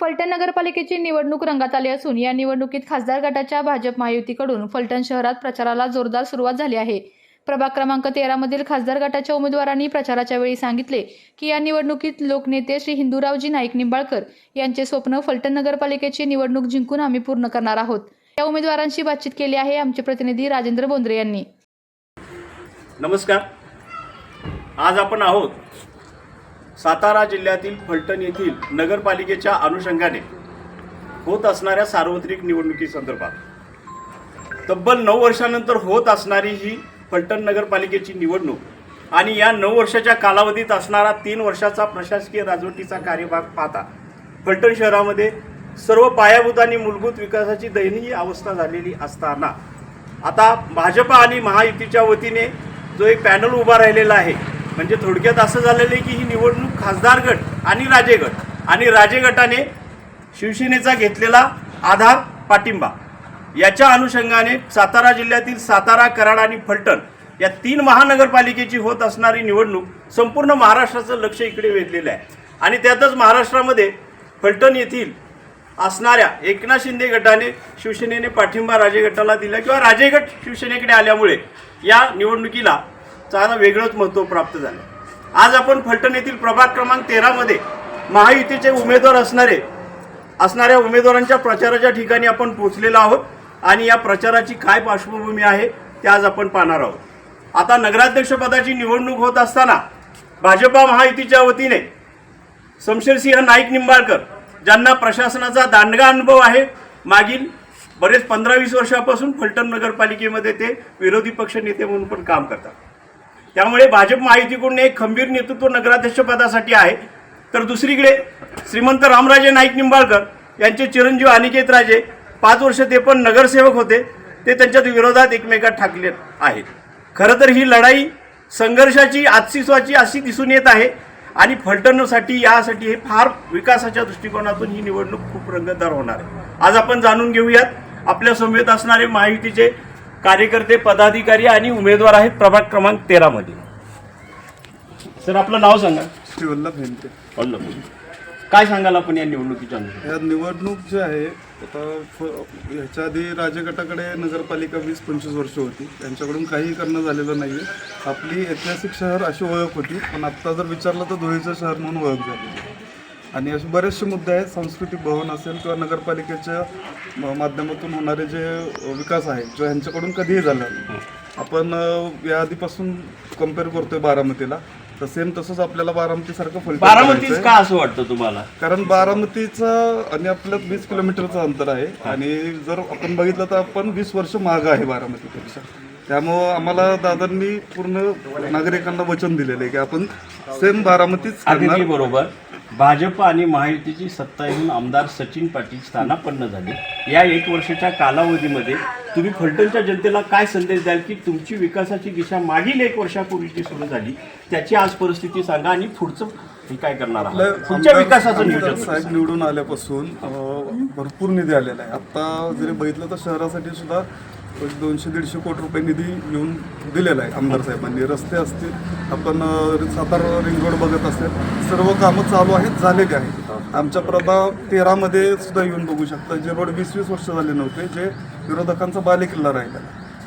फलटण नगरपालिकेची निवडणूक रंगात आली असून या निवडणुकीत खासदार गटाच्या भाजप महायुतीकडून फलटण शहरात प्रचाराला जोरदार सुरुवात झाली आहे. प्रभाग क्रमांक तेरामधील खासदार गटाच्या उमेदवारांनी प्रचाराच्या वेळी सांगितले की या निवडणुकीत लोकनेते श्री हिंदूरावजी नाईक निंबाळकर यांचे स्वप्न फलटण नगरपालिकेची निवडणूक जिंकून आम्ही पूर्ण करणार आहोत. या उमेदवारांशी बातचीत केली आहे आमचे प्रतिनिधी राजेंद्र बोंद्रे यांनी. नमस्कार. आज आपण आहोत सातारा जिल्ह्यातील फलटण येथील नगरपालिकेच्या अनुषंगाने होत असणाऱ्या सार्वत्रिक निवडणुकीसंदर्भात. तब्बल नऊ वर्षानंतर होत असणारी ही फलटण नगरपालिकेची निवडणूक आणि या नऊ वर्षाच्या कालावधीत असणारा तीन वर्षाचा प्रशासकीय राजवटीचा कार्यभाग पाहता फलटण शहरामध्ये सर्व पायाभूत आणि मूलभूत विकासाची दयनीय अवस्था झालेली असताना आता भाजपा आणि महायुतीच्या वतीने जो एक पॅनल उभा राहिलेला आहे म्हणजे थोडक्यात असं झालेलं आहे की ही निवडणूक खासदार गट आणि राजेगट आणि राजेगटाने शिवसेनेचा घेतलेला आधार पाठिंबा. याच्या अनुषंगाने सातारा जिल्ह्यातील सातारा कराड आणि फलटण या तीन महानगरपालिकेची होत असणारी निवडणूक संपूर्ण महाराष्ट्राचं लक्ष इकडे वेधलेलं आहे. आणि त्यातच महाराष्ट्रामध्ये फलटण येथील असणाऱ्या एकनाथ शिंदे गटाने शिवसेनेने पाठिंबा राजे गटाला दिला किंवा राजे गट शिवसेनेकडे आल्यामुळे या निवडणुकीला चांगलं वेगळंच महत्त्व प्राप्त झालं. आज आपण फलटण येथील प्रभाग क्रमांक तेरामध्ये महायुतीचे उमेदवार असणारे असणाऱ्या उमेदवारांच्या प्रचाराच्या ठिकाणी आपण पोहोचलेलो आहोत आणि या प्रचाराची काय पार्श्वभूमी आहे ते आज आपण पाहणार आहोत. आता नगराध्यक्षपदाची निवडणूक होत असताना भाजपा महायुतीच्या वतीने शमशेरसिंह नाईक निंबाळकर ज्यांना प्रशासनाचा दांडगा अनुभव आहे मागील बरेच पंधरा वीस वर्षापासून फलटण नगरपालिकेमध्ये ते विरोधी पक्ष नेते म्हणून पण काम करतात. त्यामुळे भाजप महायुतीकडून एक खंबीर नेतृत्व नगराध्यक्षपदासाठी आहे. तर दुसरीकडे श्रीमंत रामराजे नाईक निंबाळकर यांचे चिरंजीव अनिकेत राजे पाच वर्ष ते पण नगरसेवक होते. ते त्यांच्या विरोधात एकमेकात ठाकले आहेत. खरं तर ही लढाई संघर्षाची आजसीस्वाची अशी दिसून येत आहे आणि फलटणसाठी यासाठी हे फार विकासाच्या दृष्टिकोनातून ही निवडणूक खूप रंगतदार होणार आहे. आज आपण जाणून घेऊयात आपल्या समवेत असणारे महायुतीचे कार्यकर्ते पदाधिकारी आणि उमेदवार आहेत प्रभाग क्रमांक तेरामध्ये सर आपलं नाव सांगा. श्री वल्लभ हेमते वल्लभ. काय सांगाल आपण या निवडणुकीच्या अनुषंगाने? या निवडणूक जी आहे आता फ- ह्याच्या आधी राजगटाकडे नगरपालिका वीस पंचवीस वर्ष होती. त्यांच्याकडून काही करणं झालेलं नाही आहे आपली ऐतिहासिक शहर अशी ओळख होती. पण आत्ता जर विचारलं तर धुळीचं शहर म्हणून ओळख आहे. आणि असे बरेचसे मुद्दे आहेत. सांस्कृतिक भवन असेल किंवा नगरपालिकेच्या माध्यमातून होणारे जे विकास आहे जो ह्यांच्याकडून कधीही झाला नाही. आपण या आधीपासून कंपेअर करतोय बारामतीला. तर सेम तसंच आपल्याला बारामतीसारखं बारामतीच करायचंय. का असं वाटतं तुम्हाला? कारण बारामतीचं आणि आपल्यात वीस किलोमीटरचं अंतर आहे. आणि जर आपण बघितलं तर आपण वीस वर्ष माग आहे बारामतीपेक्षा. त्यामुळं आम्हाला दादांनी पूर्ण नागरिकांना वचन दिलेलं आहे की आपण सेम बारामतीच बरोबर. भाजप आणि महायुतीची सत्ता येऊन आमदार सचिन पाटील स्थानापन्न झाले. या एक वर्षाच्या कालावधीमध्ये तुम्ही फलटणच्या जनतेला काय संदेश द्याल की तुमची विकासाची दिशा मागील एक वर्षापूर्वी जी सुरू झाली त्याची आज परिस्थिती सांगा आणि पुढचं हे काय करणार पुढच्या विकासाचं नियोजन साहेब निवडून आल्यापासून भरपूर निधी आलेला आहे. आता जरी बघितलं तर शहरासाठी सुद्धा दोनशे दीडशे कोटी रुपये निधी येऊन दिलेला आहे आमदार साहेबांनी. रस्ते असतील आपण सातारा रिंग रोड बघत असेल सर्व कामं चालू आहेत झालेले आहेत. आमच्या प्रभा तेरामध्ये सुद्धा येऊन बघू शकता जे रोड वीस वीस वर्ष झाले नव्हते जे विरोधकांचा बालेकिल्ला राहिला.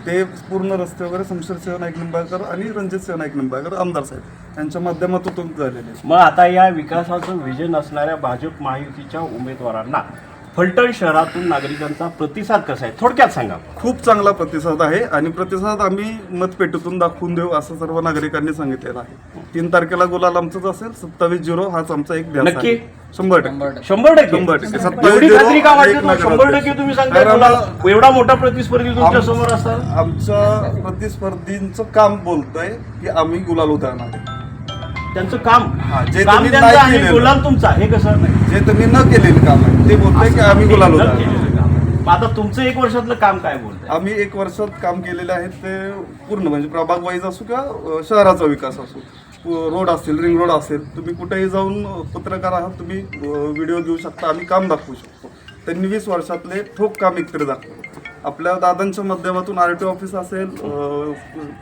ते पूर्ण रस्ते वगैरे शमशेरसिंह नाईक निंबाळकर आणि रणजितसिंह नाईक निंबाळकर आमदार साहेब यांच्या माध्यमातून झालेले आहे. मग आता या विकासाचं विजन असणाऱ्या भाजप महायुतीच्या उमेदवारांना फलटण शहरातून नागरिकांचा प्रतिसाद कसा आहे थोडक्यात सांगा खूप चांगला प्रतिसाद आहे आणि प्रतिसाद आम्ही मतपेटीतून दाखवून देऊ असं सर्व नागरिकांनी सांगितलेलं आहे तीन तारखेला गुलाल आमचाच असेल सत्तावीस झिरो हाच आमचा एक ध्यास नक्की? आहे शंभर टक्के शंभर टक्के शंभर टक्के. एवढी सत्तावीस खात्री का झिरो, वाटते एक? शंभर. टक्के तुम्ही सांगताय कारण मला एवढा मोठा प्रतिस्पर्धी तुमच्यासमोर असतात आमच्या प्रतिस्पर्धींचं काम बोलतंय की आम्ही गुलाल आहे. त्यांचं काम. हा, जे काम त्यांचं नाही आणि केलेलं. गुलाल तुमचा हे कसं नाही. जे त्यांनी न केलेलं काम आहे ते बोलतंय की आम्ही गुलाल न उधळणार केलेलं काम. मग आता तुमचं एक वर्षातलं काम काय बोलतंय? आम्ही एक वर्षात काम केलेले आहेत ते पूर्ण म्हणजे प्रभाग वाईज असो किंवा अ, शहराचा विकास असो. प- रोड असतील रिंग रोड असेल तुम्ही कुठेही जाऊन अ, पत्रकार आहात तुम्ही व्हिडिओ देऊ शकता आम्ही काम दाखवू शकतो. त्यांनी वीस वर्षातले ठोक काम एकतरी दाखवलं. आपल्या दादांच्या माध्यमातून आर टी ऑफिस असेल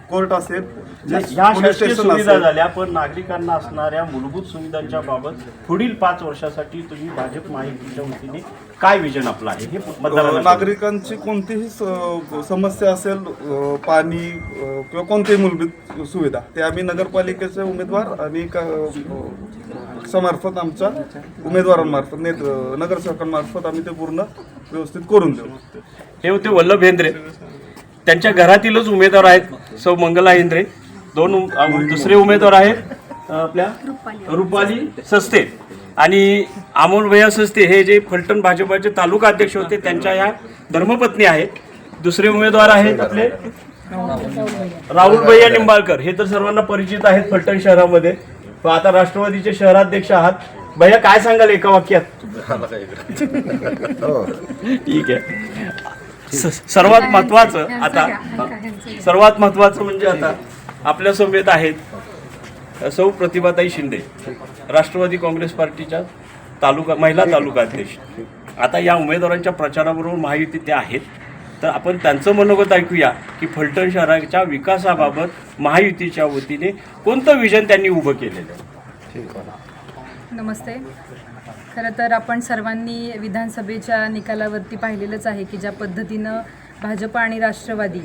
कोर्ट असेल पोलीस स्टेशन सुविधा झाल्या पण नागरिकांना असणाऱ्या मूलभूत सुविधांच्या बाबत पुढील पाच वर्षासाठी तुम्ही भाजप महायुतीच्या वतीने काय विजन आपलं आहे? हे नागरिकांची कोणतीही समस्या असेल पाणी किंवा कोणतीही मूलभूत सुविधा ते आम्ही नगरपालिकेचे उमेदवार आणि पक्षामार्फत आमच्या उमेदवारांमार्फत नेत नगरसेवकांमार्फत आम्ही ते पूर्ण व्यवस्थित करून देऊ. हे होते वल्लभ हेंद्रे. त्यांच्या घरातीलच उमेदवार आहेत सौ मंगला हेंद्रे. दोन उम- दुसरे उमेदवार आहेत आपल्या रुपाली सस्ते आणि अमोल भैया सस्ते हे जे फलटण भाजपाचे तालुका अध्यक्ष होते त्यांच्या ह्या धर्मपत्नी आहेत. दुसरे उमेदवार आहेत आपले राहुल भैया निंबाळकर. हे तर सर्वांना परिचित आहेत फलटण शहरामध्ये. आता राष्ट्रवादीचे शहराध्यक्ष आहात. भैया काय सांगाल एका वाक्यात? ठीक आहे. स- सर्वात महत्वाचं आता सर्वात महत्वाचं म्हणजे आता आपल्या समेत आहेत सौ प्रतिभाताई शिंदे राष्ट्रवादी काँग्रेस पार्टीच्या तालुका महिला तालुका अध्यक्ष. आता या उमेदवारांच्या प्रचाराबरोबर महायुती त्या आहेत. तर आपण त्यांचं मनोगत ऐकूया की फलटण शहराच्या विकासाबाबत महायुतीच्या वतीने कोणतं विजन त्यांनी उभं केलेलं आहे? नमस्ते. खरं तर आपण सर्वांनी विधानसभेच्या निकालावरती पाहिलेलंच आहे की ज्या पद्धतीनं भाजप आणि राष्ट्रवादी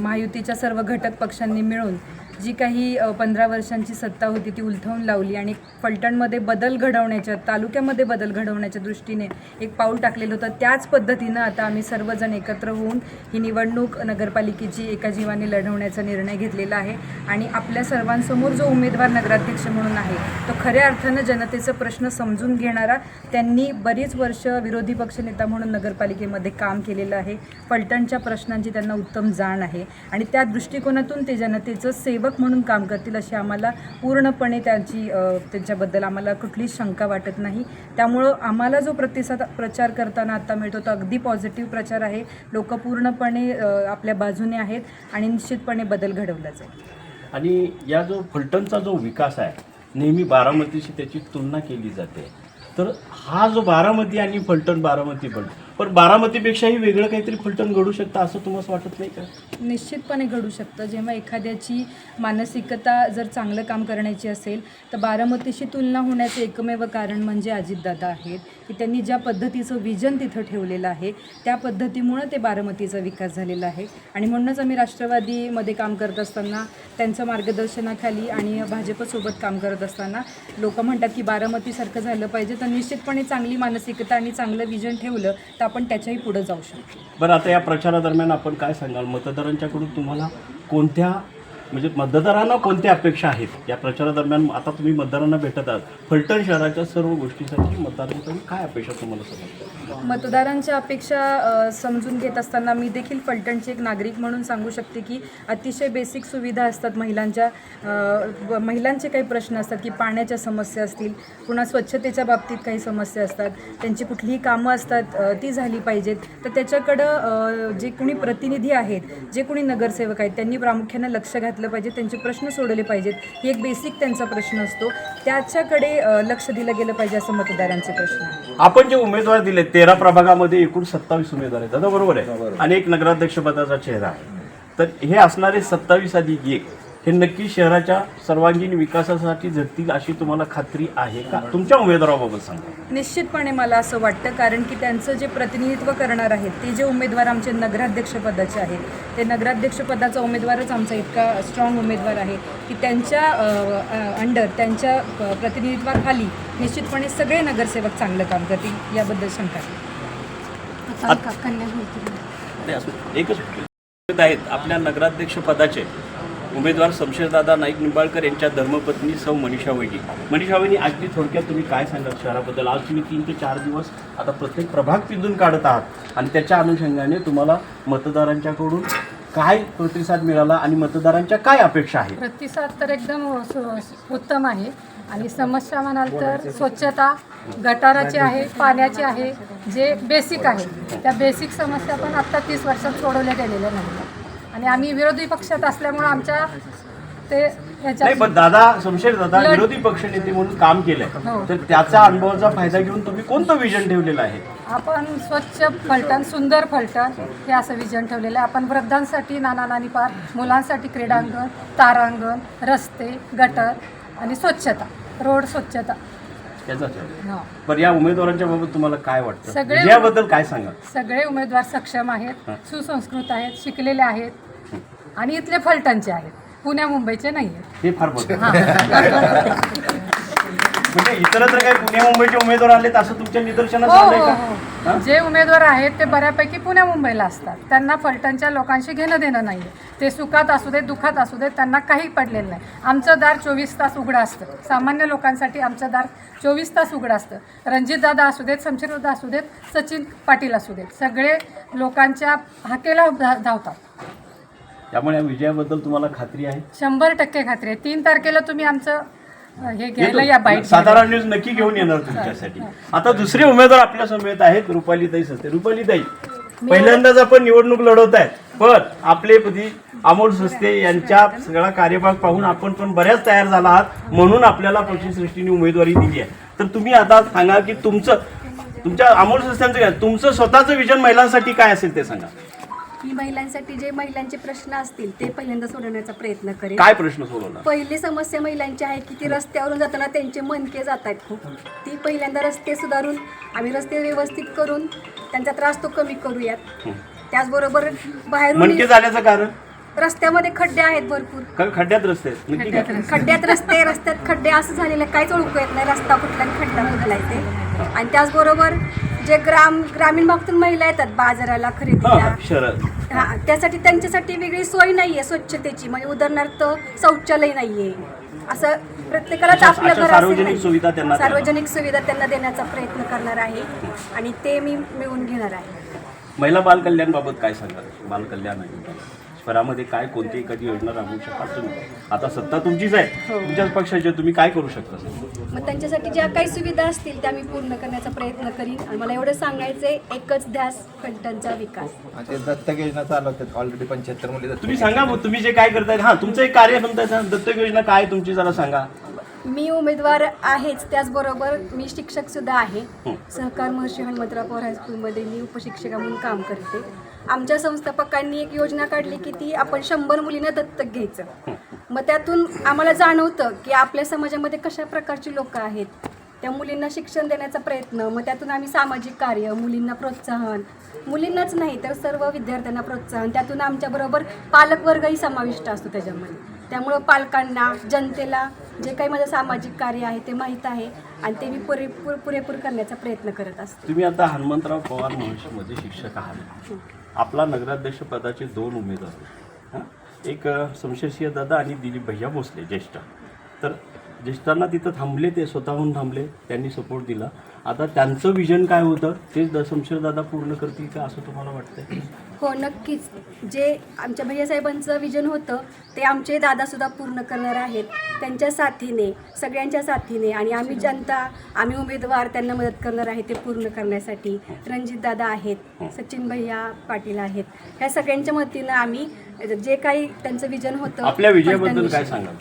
महायुतीच्या सर्व घटक पक्षांनी मिळून जी काही पंधरा वर्षांची सत्ता होती ती उलथवून लावली आणि फलटणमध्ये बदल घडवण्याच्या तालुक्यामध्ये बदल घडवण्याच्या दृष्टीने एक पाऊल टाकलेलं होतं. त्याच पद्धतीनं आता आम्ही सर्वजण एकत्र होऊन ही निवडणूक नगरपालिकेची एका जीवाने लढवण्याचा निर्णय घेतलेला आहे आणि आपल्या सर्वांसमोर जो उमेदवार नगराध्यक्ष म्हणून आहे तो खऱ्या अर्थानं जनतेचा प्रश्न समजून घेणारा त्यांनी बरीच वर्ष विरोधी पक्षनेता म्हणून नगरपालिकेमध्ये काम केलेलं आहे. फलटणच्या प्रश्नांची त्यांना उत्तम जाण आहे आणि त्या दृष्टिकोनातून ते जनतेचं सेवक म्हणून काम करतील अशी आम्हाला पूर्णपणे त्यांची त्यांच्याबद्दल आम्हाला कुठलीच शंका वाटत नाही. त्यामुळं आम्हाला जो प्रतिसाद प्रचार करताना आता मिळतो तो अगदी पॉझिटिव्ह प्रचार आहे. लोक पूर्णपणे आपल्या बाजूने आहेत आणि निश्चितपणे बदल घडवला जाईल आणि या जो फलटणचा जो विकास आहे नेहमी बारामतीशी त्याची तुलना केली जाते. तर हा जो बारामती आणि फलटण बारामती फलटण पण बारामतीपेक्षाही वेगळं काहीतरी फलटण घडू शकतं असं तुम्हाला वाटत नाही का? निश्चितपणे घडू शकतं. जेव्हा एखाद्याची मानसिकता जर चांगलं काम करण्याची असेल तर बारामतीशी तुलना होण्याचं एकमेव कारण म्हणजे अजितदादा आहेत. की त्यांनी ज्या पद्धतीचं विजन तिथं ठेवलेलं आहे त्या पद्धतीमुळं ते बारामतीचा विकास झालेला आहे. आणि म्हणूनच आम्ही राष्ट्रवादीमध्ये काम करत असताना त्यांच्या मार्गदर्शनाखाली आणि भाजपसोबत काम करत असताना लोक म्हणतात की बारामतीसारखं झालं पाहिजे. तर निश्चितपणे चांगली मानसिकता आणि चांगलं विजन ठेवलं तर आपण त्याच्याही पुढं जाऊ शकतो. बरं आता या प्रचारादरम्यान आपण काय सांगाल? मतदारांच्याकडून तुम्हाला कोणत्या म्हणजे मतदारांना कोणत्या अपेक्षा आहेत? या प्रचारादरम्यान आता तुम्ही मतदारांना भेटत आहात. फलटण शहराच्या सर्व गोष्टीसाठी मतदारांकडून काय अपेक्षा तुम्हाला समजतात? मतदारांच्या अपेक्षा समजून घेत असताना मी देखील फलटणचे एक नागरिक म्हणून सांगू शकते की अतिशय बेसिक सुविधा असतात महिलांच्या महिलांचे काही प्रश्न असतात की पाण्याच्या समस्या असतील पुन्हा स्वच्छतेच्या बाबतीत काही समस्या असतात त्यांची कुठलीही कामं असतात ती झाली पाहिजेत. तर त्याच्याकडं जे कोणी प्रतिनिधी आहेत जे कोणी नगरसेवक आहेत त्यांनी प्रामुख्यानं लक्ष घातलं पाहिजे त्यांचे प्रश्न सोडवले पाहिजेत. ही एक बेसिक त्यांचा प्रश्न असतो. त्याच्याकडे लक्ष दिलं गेलं पाहिजे असं मतदारांचे प्रश्न आहे आपण जे उमेदवार दिले तेरा प्रभागामध्ये एकूण सत्तावीस उमेदवार आहेत. दादा बरोबर आहे. आणि एक नगराध्यक्ष पदाचा चेहरा आहे. तर हे असणारे सत्तावीस अधिक एक हे नक्की शहराच्या सर्वांगीण विकासासाठी झटतील अशी तुम्हाला खात्री आहे का तुमच्या उमेदवाराबाबत सांगा निश्चितपणे मला असं वाटतं कारण की त्यांचं जे प्रतिनिधित्व करणार आहेत ते जे उमेदवार आमचे नगराध्यक्षपदाचे आहेत ते नगराध्यक्षपदाचा उमेदवारच आमचा इतका स्ट्रॉंग उमेदवार आहे की त्यांच्या अंडर त्यांच्या अ, प्रतिनिधित्वाखाली निश्चितपणे सगळे नगरसेवक चांगलं काम करतील याबद्दल शंका नाही. नाही, असू दे. एकच उमेद आहेत आपल्या नगराध्यक्ष पदाचे उमेदवार शमशेरदादा नाईक निंबाळकर यांच्या धर्मपत्नी सौ मनीषा वैगी मनीषा वैगी अगदी थोडक्यात तुम्ही काय सांगाल शहराबद्दल? आज तुम्ही तीन ते चार दिवस आता प्रत्येक प्रभाग पिंजून काढत आहात आणि त्याच्या अनुषंगाने तुम्हाला मतदारांच्याकडून काय प्रतिसाद मिळाला आणि मतदारांच्या काय अपेक्षा आहेत? प्रतिसाद तर एकदम हो- उत्तम आहे. आणि समस्या म्हणाल तर स्वच्छता गटाराची आहे पाण्याची आहे जे बेसिक आहे. त्या बेसिक समस्या पण आत्ता तीस वर्षात सोडवल्या गेलेल्या नाहीत. आणि आम्ही विरोधी पक्षात असल्यामुळं आमच्या ते नाही पण दादा शमशेर दादा लढ- विरोधी पक्षनेते म्हणून काम हो. केलंय तर त्याच्या अनुभवाचा फायदा घेऊन तुम्ही कोणतं विजन ठेवलेलं आहे? आपण स्वच्छ फलटण सुंदर फलटण हे असं विजन ठेवलेलं आहे. आपण वृद्धांसाठी नाना नानी पार्क मुलांसाठी क्रीडांगण तारांगण रस्ते गटर आणि स्वच्छता रोड स्वच्छता. हा. पण या उमेदवारांच्या बाबत तुम्हाला काय वाटतं? सगळे- विजयाबद्दल काय सांगा सगळे उमेदवार सक्षम आहेत सुसंस्कृत आहेत शिकलेले आहेत आणि इथले फलटणचे आहेत. पुण्या मुंबईचे नाही आहेत. हे फार म्हणजे इतरत्र काही पुणे मुंबईचे उमेदवार आलेत असं तुमच्या निदर्शनास हो आलंय हो का हो. जे उमेदवार आहेत ते बऱ्यापैकी पुण्या मुंबईला असतात. त्यांना फलटणच्या लोकांशी घेणं देणं नाही ते सुखात असू देत दुःखात असू देत त्यांना काही पडलेलं नाही. आमचं दार चोवीस तास उघडं असतं. सामान्य लोकांसाठी आमचं दार चोवीस तास उघडं असतं. रणजितदादा असू देत शमशेरदादा असू देत सचिन पाटील असू देत. सगळे लोकांच्या हाकेला धावतात. त्यामुळे या विजयाबद्दल तुम्हाला खात्री आहे? शंभर टक्के खात्री आहे. तीन तारखेला तुम्ही आमचं हे घ्यायला या बाईट सातारा न्यूज नक्की घेऊन येणार तुमच्यासाठी. आता दुसरे उमेदवार आपल्या समेत आहेत. रुपालीताई सस्ते. रुपालीताई पहिल्यांदाच आपण निवडणूक लढवत आहे पण आपले पती अमोल सस्ते यांच्या सगळा कार्यभाग पाहून आपण पण बऱ्याच तयार झाला आहात. म्हणून आपल्याला पक्षसृष्टीने उमेदवारी दिली आहे. तर तुम्ही आता सांगा की तुमचं तुमच्या अमोल सस्त्यांचं काय? तुमचं स्वतःचं विजन महिलांसाठी काय असेल ते सांगा. की महिलांसाठी जे महिलांचे प्रश्न असतील ते पहिल्यांदा सोडवण्याचा प्रयत्न करेल काय प्रश्न सोडवला पहिली समस्या महिलांची आहे की ती रस्त्यावरून जाताना त्यांचे मनके जात आहेत खूप. ती पहिल्यांदा रस्ते सुधारून आम्ही रस्ते व्यवस्थित करून त्यांचा त्रास तो कमी करूयात. त्याचबरोबर बाहेरून मनके झाल्याचं कारण? रस्त्यामध्ये खड्डे आहेत भरपूर. का खड्ड्यात रस्ते आहेत? नक्की काय? खड्ड्यात रस्ते रस्त्यात खड्डे असं झालेलं आहे, काहीच ओळखू येत नाही. रस्ता कुठला आणि खड्डा कुठला आहे ते. आणि त्याचबरोबर जे ग्राम ग्रामीण भागातून महिला येतात बाजाराला खरेदीला. हा त्यासाठी त्यांच्यासाठी वेगळी सोय नाहीये स्वच्छतेची. म्हणजे उदाहरणार्थ शौचालय नाहीये. असं प्रत्येकालाच आपलं अशा घर असेल सार्वजनिक. सुविधा त्यांना. सार्वजनिक सुविधा त्यांना देण्याचा प्रयत्न करणार आहे आणि ते मी मिळवून घेणार आहे. महिला बालकल्याण बाबत काय सांगाल? बालकल्याण आहे. शहरामध्ये काय कोणती एखादी योजना राबवू शकाल तुम्ही? आता सत्ता तुमचीच आहे. तुमच्याच पक्षाची आहे, तुम्ही काय करू शकता? मग त्यांच्यासाठी ज्या काही सुविधा असतील त्या मी पूर्ण करण्याचा प्रयत्न करीन. आणि मला एवढं सांगायचंय एकच ध्यास फलटणचा विकास. ते दत्तक योजना चालवतात ऑलरेडी पंच्याहत्तर मुली दत्तक तुम्ही सांगा मग तुम्ही जे काय करताय हा तुमचं एक कार्य म्हणताय दत्तक योजना काय आहे तुमची? जरा सांगा. मी उमेदवार आहेच त्याचबरोबर मी शिक्षक सुद्धा आहे. सहकार महर्षी हनुमंतराव पवार हायस्कूलमध्ये मी उपशिक्षिका म्हणून काम करते. आमच्या संस्थापकांनी एक योजना काढली की ती आपण शंभर मुलींना दत्तक घ्यायचं. मग त्यातून आम्हाला जाणवतं की आपल्या समाजामध्ये कशा प्रकारची लोक आहेत. त्या मुलींना शिक्षण देण्याचा प्रयत्न मग त्यातून आम्ही सामाजिक कार्य मुलींना प्रोत्साहन. मुलींनाच नाही तर सर्व विद्यार्थ्यांना प्रोत्साहन. त्यातून आमच्याबरोबर पालकवर्गही समाविष्ट असतो त्याच्यामध्ये. त्यामुळं पालकांना जनतेला जे काही माझं सामाजिक कार्य आहे ते माहीत आहे आणि ते मी पुरेपूर पुरेपूर करण्याचा प्रयत्न करत असते तुम्ही आता हनुमंतराव पवार महर्षीमध्ये शिक्षक आहात आपला नगराध्यक्ष पदाचे दोन उमेदवार. हं? एक शमशेरसिंह दादा आणि दिलीप भैया भोसले ज्येष्ठ तर ज्येष्ठांना तिथं थांबले ते स्वतःहून थांबले त्यांनी सपोर्ट दिला. आता त्यांचं विजन काय होतं ते द- शमशेर दादा पूर्ण करतील का असं तुम्हाला वाटतंय? हो नक्कीच. जे आमच्या भैयासाहेबांचं विजन होतं ते आमचे दादासुद्धा पूर्ण करणार आहेत. त्यांच्या साथीने सगळ्यांच्या साथीने आणि आम्ही जनता आम्ही उमेदवार त्यांना मदत करणार आहे ते पूर्ण करण्यासाठी. रणजित दादा आहेत सचिन भैया पाटील आहेत. ह्या सगळ्यांच्या मदतीनं आम्ही जे काही त्यांचं विजन होतं आपल्या विजयाबद्दल. काय सांगाल?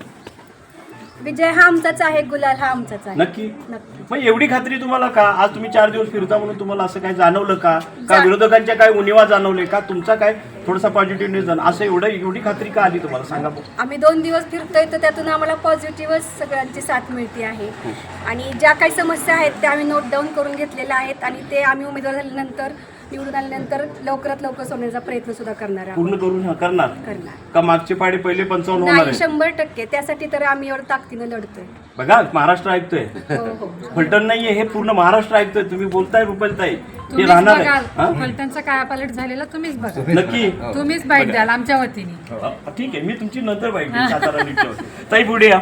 विजय हा आमचाच आहे गुलाल हा आमचाच आहे. नक्की? नक्की. मग एवढी खात्री तुम्हाला का? आज तुम्ही चार दिवस फिरता म्हणून तुम्हाला असं काय जाणवलं का? का जा- विरोधकांच्या काय उणिवा जाणवले का? तुमचा काय थोडासा पॉझिटिव्ह जाणं असं एवढं एवढी खात्री का आली तुम्हाला? सांगा बघू. आम्ही दोन दिवस फिरतोय तर त्यातून आम्हाला पॉझिटिव्हच सगळ्यांची साथ मिळते आहे. आणि ज्या काही समस्या आहेत त्या आम्ही नोट डाऊन करून घेतलेल्या आहेत आणि ते आम्ही उमेदवार झाल्यानंतर निवडून आल्यानंतर लवकरात लवकर सोडण्याचा प्रयत्न सुद्धा करणार आहोत. पूर्ण करून हा करणार? करणार. का मागचे पाडे पहिले पंचावन्न होणार नाही आहे? शंभर टक्के. त्यासाठी तर आम्ही एवढं ताकदीनं लढतोय. बघा महाराष्ट्र ऐकतोय. हो हो. फलटण नाहीये हे पूर्ण महाराष्ट्र ऐकतोय. तुम्ही बोलताय रुपलताई हे तुम्हीच राहणार आहे. बघाल हा? फलटणचा काय पालट झालेला तुम्हीच बघा. नक्की तुम्हीच बाईट द्याल आमच्या वतीने. अ, ठीक आहे. मी तुमची नंतर बाईक घेईन, सातारा नीटच्या. ताई पुढे या.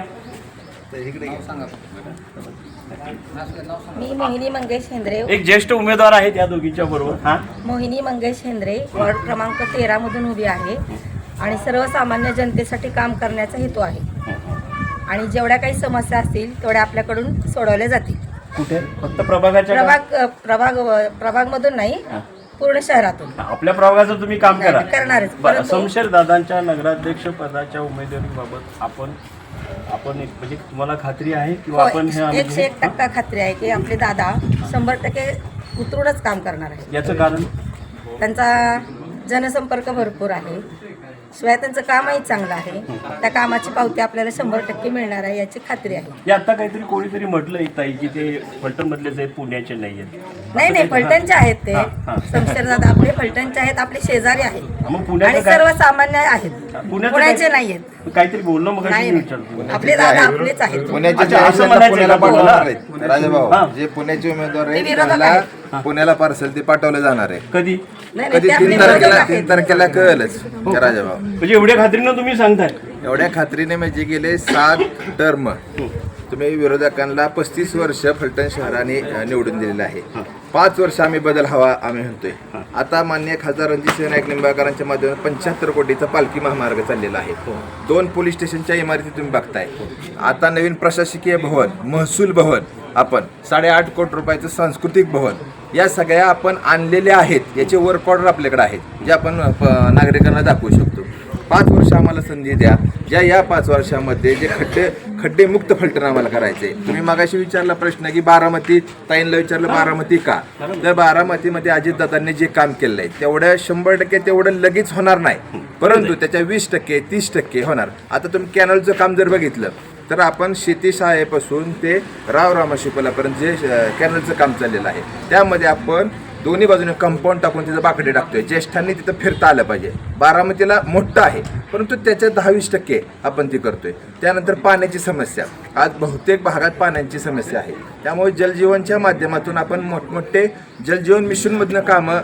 मी मोहिनी मंगेश हेंद्रे. एक ज्येष्ठ उमेदवार आहेत या दोघींच्या बरोबर हा? मोहिनी मंगेश हेंद्रे वॉर्ड क्रमांक तेरामधून उभी आहे आणि सर्वसामान्य जनतेसाठी काम करण्याचा हेतू आहे. आणि जेवढ्या काही समस्या असतील तेवढ्या आपल्याकडून सोडवल्या जातील. कुठे? फक्त प्रभागाच्या का? प्रभाग प्रभाग प्रभागमधून नाही पूर्ण शहरातून. आपल्या प्रभागाचं तुम्ही काम करा. करणारच. बरं परंतु- समशेर दादांच्या नगराध्यक्ष पदाच्या उमेदवारीबाबत आपण आपण एक म्हणजे तुम्हाला खात्री आहे किंवा आपण हे एकशे एक टक्का खात्री आहे की आपले दादा शंभर टक्के उतरूनच काम करणार आहे याचं कारण? त्यांचा जनसंपर्क भरपूर आहे. शिवाय त्यांचं कामही चांगलं आहे. त्या कामाची पावती आपल्याला शंभर टक्के मिळणार आहे याची खात्री आहे. हे आता काहीतरी कोणीतरी म्हटलं ताई की ते फलटण मधलेच आहेत पुण्याचे नाही आहेत. नाही नाही फलटणचे आहेत ते. शमशेर दादा आपले फलटणचे आहेत आपले शेजारी आहेत. पुण्याचं आणि काय? सर्वसामान्य आहेत. पुण्याचं पुण्याचे काय- नाही आहेत काहीतरी बोलणं मग नाही. आपले दादा आपलेच आहेत. पुण्याचे अच्छा, जे असं म्हणायचं पुण्याला का पाठवणार तुम्हाला? आहेत. राजाभाऊ हा. जे पुण्याचे उमेदवार आहेत ते विरोधक त्यांना पुण्याला पार्सल ते पाठवलं जाणार आहे. कधी? नाही कधी तीन तारखेला आहेत तीन तारखेला कळलंच राजाभाऊ म्हणजे एवढ्या खात्रीनं तुम्ही सांगताय. एवढ्या खात्रीने म्हणजे गेले सात टर्म. तुम्ही विरोधकांना पस्तीस वर्ष फलटण शहराने अ, निवडून दिलेलं आहे. पाच वर्ष आम्ही बदल हवा आम्ही म्हणतोय. आता मान्य खासदार रणजित नाईक निंबाळकरांच्या माध्यमातून पंच्याहत्तर कोटीचा पालखी महामार्ग चाललेला आहे. दोन पोलीस स्टेशनच्या इमारती तुम्ही बघताय. आता नवीन प्रशासकीय भवन महसूल भवन आपण साडेआठ कोटी रुपयाचं सांस्कृतिक भवन या सगळ्या आपण आणलेल्या आहेत. याचे वर्क ऑर्डर आपल्याकडे आहेत. जे आपण नागरिकांना दाखवू शकतो. पाच वर्ष आम्हाला संधी द्या. ज्या या पाच वर्षामध्ये जे खड्डे खड्डे मुक्त फलटण आम्हाला करायचे तुम्ही मागाशी विचारला प्रश्न की बारामती ताईंना विचारलं बारामती का? तर बारामतीमध्ये अजितदादांनी जे काम केलं आहे तेवढ्या शंभर टक्के तेवढं लगेच होणार नाही. परंतु त्याच्या वीस टक्के तीस टक्के होणार. आता तुम्ही कॅनलचं काम जर बघितलं तर आपण शेती ते राव रामाशिपलापर्यंत जे कॅनलचं काम चाललेलं आहे. त्यामध्ये आपण दोन्ही बाजूने कंपाऊंड टाकून तिथं बाकडे टाकतोय. ज्येष्ठांनी तिथं फिरता आलं पाहिजे. बारामतीला मोठं आहे परंतु त्याच्या दहा वीस टक्के आपण ती करतोय. त्यानंतर पाण्याची समस्या. आज बहुतेक भागात पाण्याची समस्या आहे. त्यामुळे जलजीवनच्या माध्यमातून आपण मोठमोठे जलजीवन मिशनमधनं कामं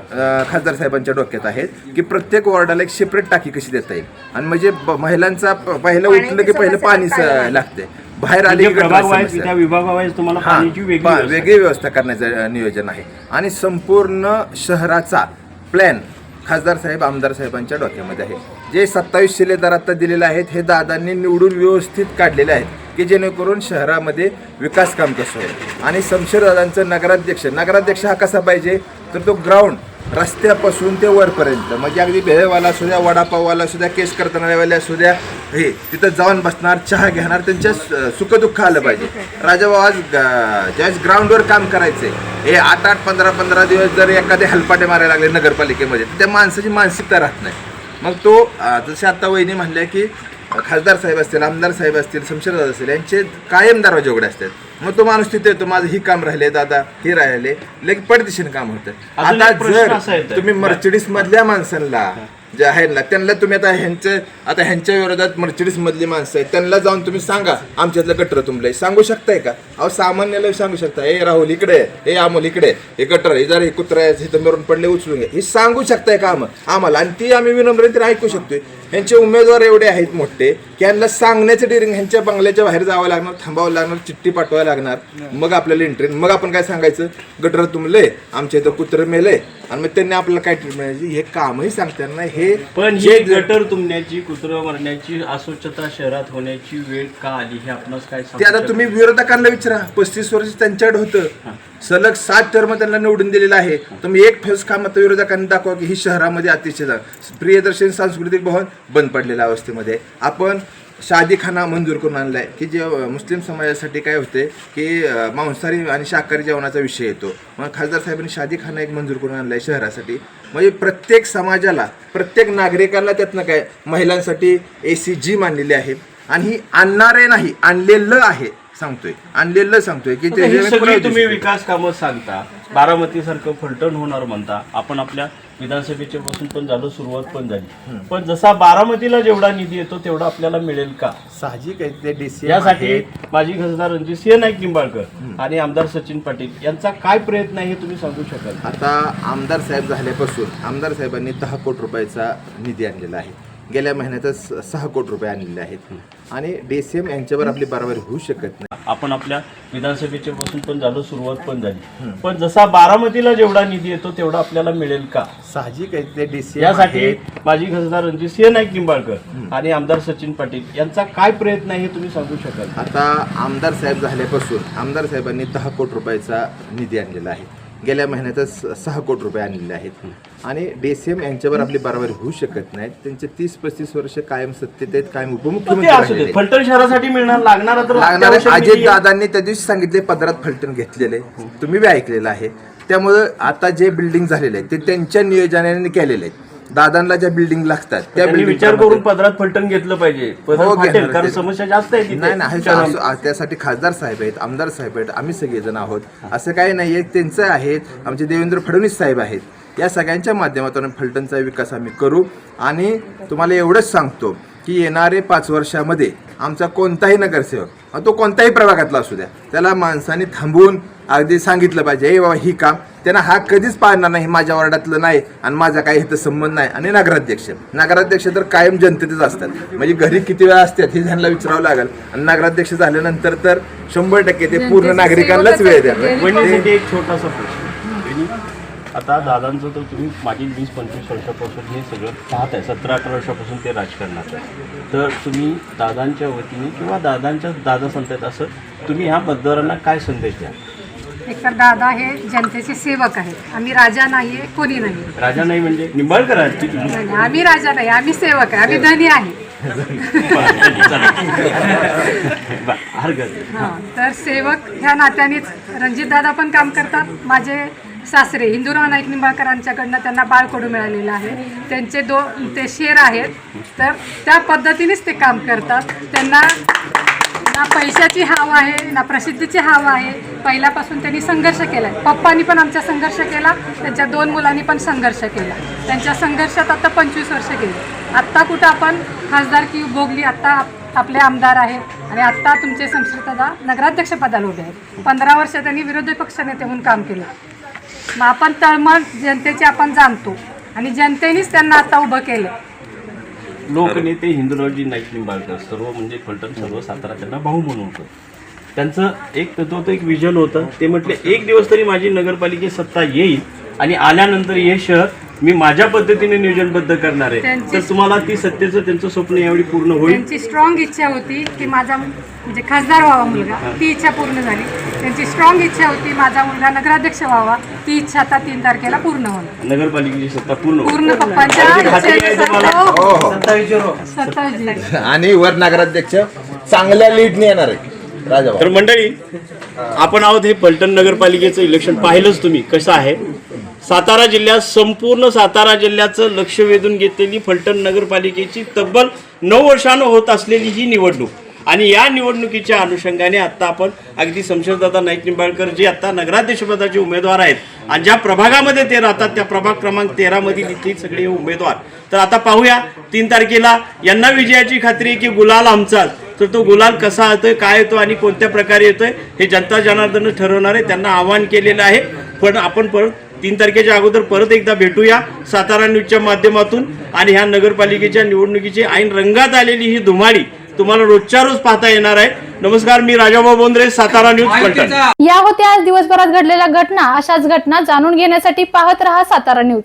खासदार साहेबांच्या डोक्यात आहेत की प्रत्येक वॉर्डाला एक सेपरेट टाकी कशी देता येईल? आणि म्हणजे महिलांचा पहिलं उठलं की पहिलं पाणी लागते. बाहेर आले म्हणजे पाण्याची वेगळी व्यवस्था करण्याचं नियोजन आहे. आणि संपूर्ण शहराचा प्लॅन खासदार साहेब आमदार साहेबांच्या डोक्यामध्ये आहे. जे सत्तावीस शिलेदार आता दिलेले आहेत हे दादांनी निवडून व्यवस्थित काढलेले आहेत की जेणेकरून शहरामध्ये विकास काम कसं होईल. आणि शमशेरदादांचं नगराध्यक्ष नगराध्यक्ष हा कसा पाहिजे? तर तो ग्राउंड रस्त्यापासून ते वरपर्यंत. म्हणजे अगदी भेळवाला असू द्या वडापाववाला असू द्या केस करतानावाले असू द्या हे तिथं जाऊन बसणार चहा घेणार त्यांच्या सुखदुःख आलं पाहिजे. राजाभाऊ आज ज्यावेळेस ग्राउंडवर काम करायचंय हे आठ आठ पंधरा पंधरा दिवस जर एखादे हलपाटे मारायला लागले नगरपालिकेमध्ये तर त्या माणसाची मानसिकता राहत नाही. मग तो जसे आता वहिनी म्हणल्या की खासदार साहेब असतील आमदार साहेब असतील शमशेरदादा असतील यांचे कायम दरवाजे उघडे असतात. मग तो माणूस तिथे येतो माझं ही काम राहिले दादा हे राहिले लगेच पडदिशीने काम होतं. अजून आता एक प्रश्न असा जर येतोय. तुम्ही मर्सिडीज मधल्या माणसांना जे आहेत ना त्यांना तुम्ही आता ह्यांचं आता ह्यांच्या विरोधात मर्सिडीज मधली माणसं आहेत त्यांना जाऊन तुम्ही सांगा आमच्यातलं गटर तुंबलंय सांगू शकताय का? अहो सामान्याला सांगू शकता हे राहुल इकडे हे अमोल इकडे हे गटर हे जर हे कुत्रा आहे, इथं मरून पडले उचलून घ्या. हे सांगू शकताय का आम- आम्हाला आणि ती आम्ही विनम्र ऐकू शकतोय. ह्यांचे उमेदवार एवढे आहेत मोठे की यांना सांगण्याचं डिरिंग ह्यांच्या बंगल्याच्या बाहेर जावं लागणार थांबावं लागणार चिठ्ठी पाठवावं लागणार. मग आपल्याला एंट्री मग आपण काय सांगायचं? गटर तुंबले आमच्या इथं कुत्रं मेले. आणि मग त्यांनी आपल्याला काय ट्रीटमेंट हे कामही सांगताना हे पण जे ही गटर तुंबण्याची कुत्र मरण्याची अस्वच्छता शहरात होण्याची वेळ का आली? हे आपणास काय ते आता शकता? तुम्ही विरोधकांना विचारा. पस्तीस वर्ष त्यांच्याकडे होतं. सलग सात टर्म त्यांना निवडून दिलेलं आहे. तुम्ही एक फेस काम आता विरोधकांनी दाखवा की ही शहरामध्ये अतिशय जा- प्रियदर्शन सांस्कृतिक भवन बंद पडलेल्या अवस्थेमध्ये. आहे. आपण शादीखाना मंजूर करून आणलाय. की जे मुस्लिम समाजासाठी काय होते की मांसाहारी आणि शाकाहारी जेवणाचा विषय येतो. मग खासदार साहेबांनी शादीखाना एक मंजूर करून आणलाय शहरासाठी. म्हणजे प्रत्येक समाजाला प्रत्येक नागरिकाला त्यातनं काय महिलांसाठी ए सी जी मांडलेली आहे. आणि ही आणणारे नाही आणलेलं आहे सांगतोय. आणलेलं सांगतोय की सगळी तुम्ही विकास कामं सांगता बारामती सारखं फलटण होणार म्हणता आपण आपल्या विधानसभेच्या पासून पण झालं सुरुवात पण झाली. पण जसा बारामतीला जेवढा निधी येतो तेवढा आपल्याला मिळेल का? साहजिक आहे ते डीसी यासाठी माजी खासदार रणजित सिंह नाईक निंबाळकर आणि आमदार सचिन पाटील यांचा काय प्रयत्न आहे हे तुम्ही सांगू शकाल? आता आमदार साहेब झाल्यापासून आमदार साहेबांनी दहा कोटी रुपयाचा निधी आणलेला आहे. गेल्या महिन्यातच सहा कोटी रुपये आणलेले आहेत. आणि डीसीएम यांच्यावर आपली बरोबर होऊ शकत नाही. आपण आपल्या विधानसभेच्या पासून पण झालं सुरुवात पण झाली. पण जसा बारामतीला जेवढा निधी येतो तेवढा आपल्याला मिळेल का? साहजिक यासाठी माजी खासदार रणजित सिंह नाईक निंबाळकर आणि आमदार सचिन पाटील यांचा काय प्रयत्न आहे हे तुम्ही सांगू शकाल? आता आमदार साहेब झाल्यापासून आमदार साहेबांनी दहा कोटी रुपयाचा निधी आणलेला आहे. गेल्या महिन्यातच सहा कोटी रुपये आणलेले आहेत. आणि डीसीएम यांच्यावर आपली बरोबरी होऊ शकत नाहीत त्यांचे तीस पस्तीस वर्ष कायम सत्तेत आहेत कायम उपमुख्यमंत्री असू राहिलेले दे आहेत. फलटण शहरासाठी मिळणार लागणार तर लागणारे अत्यावश्यक अजित. दादांनी त्या दिवशी सांगितले पदरात फलटण घेतलेले. तुम्ही बी ऐकलेलं आहे. त्यामुळं आता जे बिल्डिंग झालेले आहेत ते त्यांच्या नियोजनाने केलेले आहेत दादांना ज्या बिल्डिंग लागतात त्या त्यांनी विचार करून पदरात फलटण घेतलं पाहिजे पदर हो, फाटेल घेणार कारण ते. समस्या जास्त आहे तिथे. नाही नाही शहरामध्ये. असं- असं- त्यासाठी खासदार साहेब आहेत आमदार साहेब आहेत आम्ही सगळेजण आहोत असं काही नाही आहे त्यांचं आहेत आमचे देवेंद्र फडणवीस साहेब आहेत या सगळ्यांच्या माध्यमातून फलटणचा विकास आम्ही करू आणि तुम्हाला एवढंच सांगतो की येणारे पाच वर्षामध्ये आमचा कोणताही नगरसेवक तो कोणताही प्रभागातला असू द्या त्याला माणसाने थांबवून अगदी सांगितलं पाहिजे हे बाबा ही काम त्यांना हा कधीच पाळणार नाही माझ्या वार्डातलं नाही आणि माझा काही इथं संबंध नाही. आणि नगराध्यक्ष नगराध्यक्ष तर कायम जनतेतच असतात. म्हणजे घरी किती वेळा असतात हे त्यांना विचारावं लागेल. आणि नगराध्यक्ष झाल्यानंतर तर शंभर टक्के ते पूर्ण नागरिकांनाच वेळ. द्या एक छोटासा प्रश्न. आता दादांचं तर तुम्ही मागील वीस पंचवीस वर्षापासून हे सगळं पाहत आहे सतरा अठरा वर्षापासून ते राजकारणात आहे तर तुम्ही दादांच्या वतीने किंवा दादांच्या दादा सांगतायत असं तुम्ही ह्या मतदारांना काय संदेश द्या एकतर दादा हे जनतेचे सेवक आहेत आम्ही राजा नाही आहे कोणी नाही. राजा नाही म्हणजे निंबाळकर आहेत की तुम्ही? नाही, नाही, आम्ही राजा नाही आम्ही सेवक आहे आम्ही धनी आहे बरं, हरकत नाही. हां तर सेवक ह्या नात्यानेच रणजितदादा पण काम करतात माझे सासरे हिंदुराव नाईक निंबाळकरांच्याकडनं त्यांना बाळकडू मिळालेलं आहे. त्यांचे दो ते शेर आहेत. तर त्या पद्धतीनेच ते काम करतात. त्यांना ना पैशाची हाव आहे ना प्रसिद्धीची हाव आहे. पहिल्यापासून त्यांनी संघर्ष केला आहे पप्पानी पण आमचा संघर्ष केला. त्यांच्या दोन मुलांनी पण संघर्ष केला. त्यांच्या संघर्षात आता पंचवीस वर्ष गेली. आत्ता कुठं आपण खासदारकी भोगली आत्ता आप- आपले आमदार आहेत. आणि आत्ता तुमचे संस्कृतदा नगराध्यक्षपदाला उभे आहेत. पंधरा वर्ष त्यांनी विरोधी पक्षनेते म्हणून काम केलं. मग आपण तळमळ जनतेचे आपण जाणतो. आणि जनतेनेच त्यांना आता उभं केलं. लोकनेते हिंदुरावजी नाईक निंबाळकर सर्व म्हणजे फलटण सर्व सातारा त्यांना भाऊ म्हणून होतं. त्यांचं एक तत्व होतं एक विजन होतं. ते म्हटले एक दिवस तरी माझी नगरपालिकेत सत्ता येईल आणि आल्यानंतर हे शहर मी माझ्या पद्धतीने नियोजनबद्ध करणार आहे. त्यांची- तर तुम्हाला ती सत्तेचं त्यांचं स्वप्न यावेळी पूर्ण होईल. त्यांची स्ट्रॉंग इच्छा होती की माझा म्हणजे खासदार व्हावा मुलगा. ती इच्छा पूर्ण झाली. त्यांची स्ट्रॉंग इच्छा होती माझा मुलगा नगराध्यक्ष व्हावा. ती इच्छा आता तीन तारखेला पूर्ण होणार नगरपालिकेची सत्ता पूर्ण होईल. पूर्ण पप्पांच्या याची खात्री आहे तुम्हाला? इच्छेनुसार- हो हो. सत्तावीस जुलै. आणि वर नगराध्यक्ष चांगल्या लीडने येणार आहे. राजा तर मंडळी आपण आहोत हे फलटण नगरपालिकेचं इलेक्शन पाहिलंच तुम्ही. कसं आहे? सातारा जिल्ह्यात संपूर्ण सातारा जिल्ह्याचं लक्ष वेधून घेतलेली फलटण नगरपालिकेची तब्बल नऊ वर्षानं होत असलेली ही निवडणूक. आणि या निवडणुकीच्या अनुषंगाने आत्ता आपण अगदी शमशेरदादा नाईक निंबाळकर जे आता नगराध्यक्षपदाचे उमेदवार आहेत आणि ज्या प्रभागामध्ये ते राहतात त्या प्रभाग क्रमांक तेरामधील इथले सगळे उमेदवार. तर आता पाहूया तीन तारखेला यांना विजयाची खात्री आहे की गुलाल आमचाच तर तो गुलाल कसा येतोय काय येतो आणि कोणत्या प्रकारे येतोय हे जनता जनार्दन ठरवणार आहे त्यांना आवाहन केलेलं आहे. पण आपण परत तीन तारखेच्या अगोदर परत एकदा भेटूया सातारा न्यूजच्या माध्यमातून आणि ह्या नगरपालिकेच्या निवडणुकीची ऐन रंगात आलेली ही धुमाळी तुम्हाला रोजच्या रोज पाहता येणार आहे. नमस्कार मी राजाभाऊ बोंद्रे सातारा न्यूज पलटण या होत्या आज दिवसभरात घडलेल्या घटना अशाच घटना जाणून घेण्यासाठी पाहत रहा सातारा न्यूज.